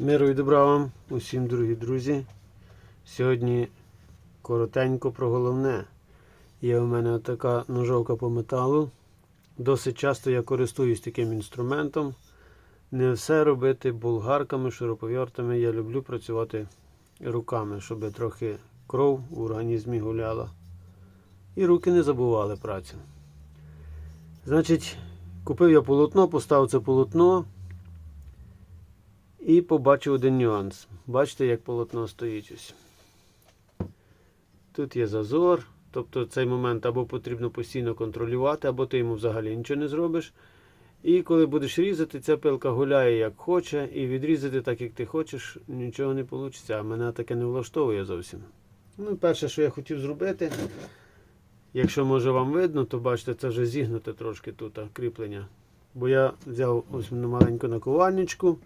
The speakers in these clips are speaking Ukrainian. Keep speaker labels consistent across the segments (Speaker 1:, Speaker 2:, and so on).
Speaker 1: Миру і добра вам усім, дорогі друзі. Сьогодні коротенько про головне. Є у мене така ножовка по металу. Досить часто я користуюсь таким інструментом. Не все робити болгарками, шуруповертами. Я люблю працювати руками, щоб трохи кров у організмі гуляла. І руки не забували працю. Значить, купив я полотно, поставив це полотно. І побачив один нюанс. Бачите, як полотно стоїть ось. Тут є зазор. Тобто цей момент або потрібно постійно контролювати, або ти йому взагалі нічого не зробиш. І коли будеш різати, ця пилка гуляє як хоче, і відрізати так, як ти хочеш, нічого не вийде. А мене таке не влаштовує зовсім. Ну, перше, що я хотів зробити, якщо може вам видно, то бачите, це вже зігнуте трошки тут кріплення. Бо я взяв ось маленьку наковальничку,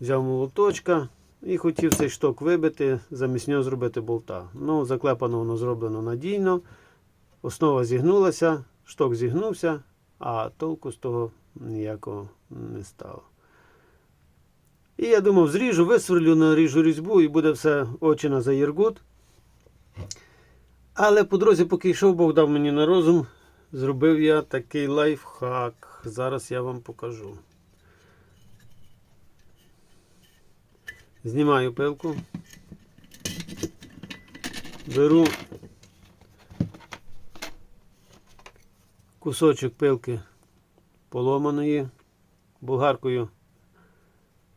Speaker 1: взяв молоточка і хотів цей шток вибити, замість нього зробити болта. Ну, заклепано воно зроблено надійно. Основа зігнулася, шток зігнувся, а толку з того ніякого не стало. І я думав, зріжу, висверлю, наріжу різьбу і буде все очі на заєргут. Але по дорозі, поки йшов, Бог дав мені на розум, зробив я такий лайфхак. Зараз я вам покажу. Знімаю пилку. Беру кусочок пилки поломаної. Болгаркою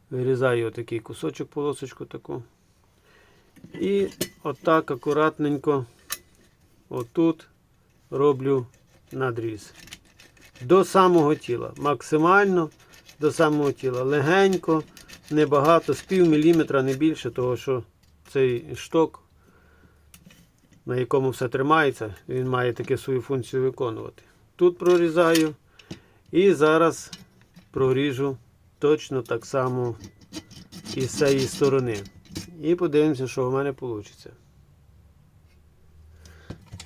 Speaker 1: вирізаю отакий кусочок, полосочку таку. І отак акуратненько отут роблю надріз. До самого тіла. Максимально до самого тіла. Легенько, небагато, з пів міліметра, не більше, того що цей шток, на якому все тримається, він має таке свою функцію виконувати. Тут прорізаю і зараз проріжу точно так само і з цієї сторони. І подивимося, що в мене вийде.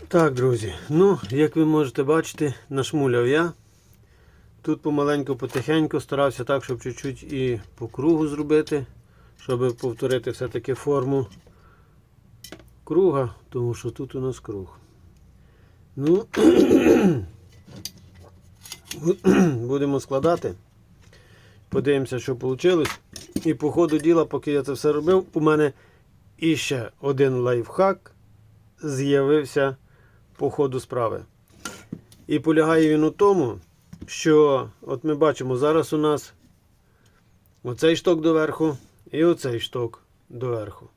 Speaker 1: Так, друзі, ну, як ви можете бачити, нашмуляв я. Тут помаленьку, потихеньку старався так, щоб чуть-чуть і по кругу зробити, щоб повторити все-таки форму круга, тому що тут у нас круг. Ну, будемо складати. Подивимося, що вийшло. І по ходу діла, поки я це все робив, у мене іще один лайфхак з'явився по ходу справи. І полягає він у тому, що от ми бачимо, зараз у нас оцей шток доверху і оцей шток доверху.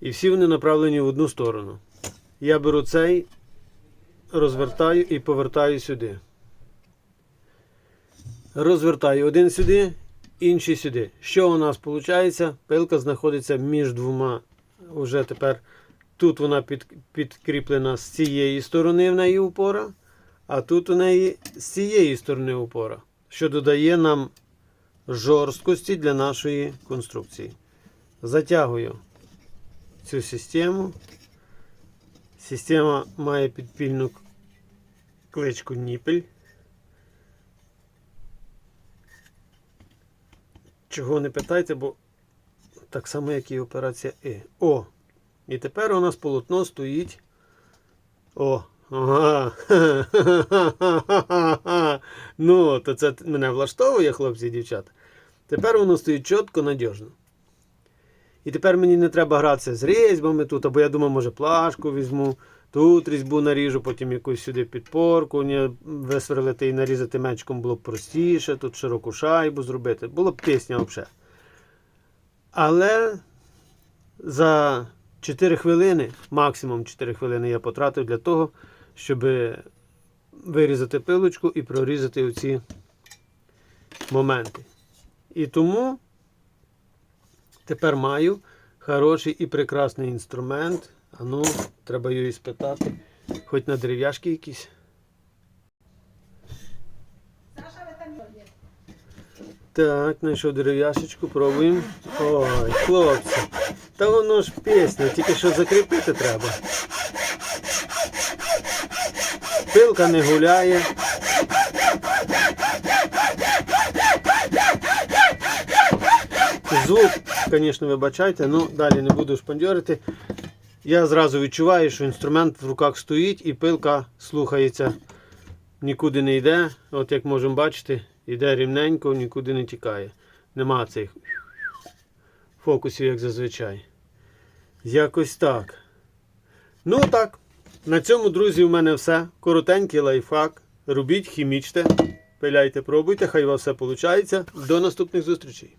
Speaker 1: І всі вони направлені в одну сторону. Я беру цей, розвертаю і повертаю сюди. Розвертаю один сюди, інший сюди. Що у нас виходить? Пилка знаходиться між двома. Уже тепер тут вона під, підкріплена з цієї сторони в неї упора, а тут у неї з цієї сторони упора, що додає нам жорсткості для нашої конструкції. Затягую цю систему. Система має підпільну кличку ніпель. Чого не питайте, бо так само, як і операція І. О! І тепер у нас полотно стоїть. О! Ага. Ну, то це мене влаштовує, хлопці і дівчата. Тепер воно стоїть чітко, надіжно. І тепер мені не треба гратися з різьбами тут, або я думаю, може плашку візьму, тут різьбу наріжу, потім якусь сюди підпорку, висверлити і нарізати мечком було б простіше, тут широку шайбу зробити. Було б пісня взагалі. Але за 4 хвилини, максимум 4 хвилини я потратив для того, щоб вирізати пилочку і прорізати оці моменти. І тому тепер маю хороший і прекрасний інструмент. А ну, треба її спитати. Хоч на дерев'яшки якісь. Так, знайшов дерев'яшечку, пробуємо. Ой, хлопці. Та воно ж пісня, тільки що закріпити треба. Пилка не гуляє. Звук, звісно, вибачайте, але далі не буду шпандьорити. Я зразу відчуваю, що інструмент в руках стоїть і пилка слухається, нікуди не йде. От як можемо бачити, йде рівненько, нікуди не тікає. Нема цих фокусів, як зазвичай. Якось так. Ну так. На цьому, друзі, у мене все. Коротенький лайфхак. Робіть, хімічте, пиляйте, пробуйте, хай у вас все виходить. До наступних зустрічей.